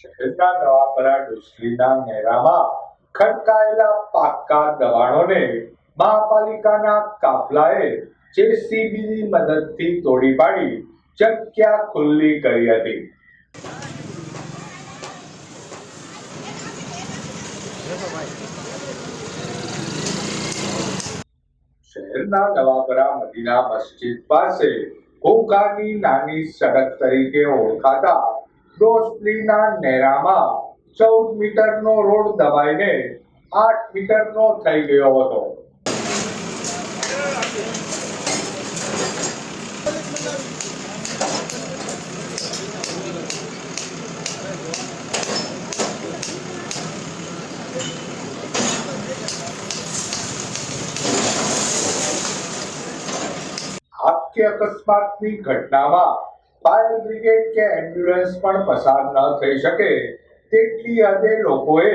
શહેરના નવાપરા ડોસરીના મેરામાં ખડકાયેલા પાક્કા દબાણોને મહાપાલિકાના કાફલાએ જેસીબીની મદદથી તોડી પાડી, જગ્યા ખુલ્લી કરી હતી. શહેરના નવાપરા મદીના મસ્જિદ પાસે ઘોઘાની નાની સડક તરીકે ઓળખાતા ડોસલીના નેરામાં ચૌદ મીટરનો રોડ દબાઈને આઠ મીટરનો થઈ ગયો હતો. આખી અકસ્માતની ઘટનામાં ફાયર બ્રિગેડ કે એમ્બ્યુલન્સ પણ પસાર ન થઈ શકે તેટલી હદે લોકોએ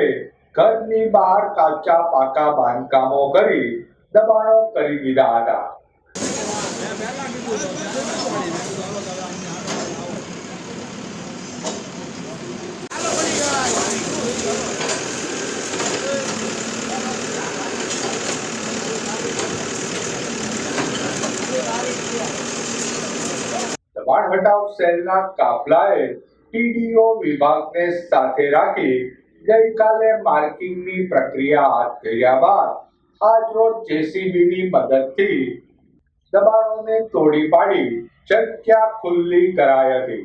ઘરની બહાર કાચા પાકા બાંધકામો કરી દબાણો કરી દીધા હતા. દબાણ હટાવ સેલના કાફલાએ ટીડીઓ વિભાગને સાથે રાખી ગઈકાલે માર્કિંગની પ્રક્રિયા હાથ ધર્યા બાદ આજરોજ જેસીબીની મદદથી દબાણોને તોડી પાડી જગ્યા ખુલ્લી કરાઈ હતી.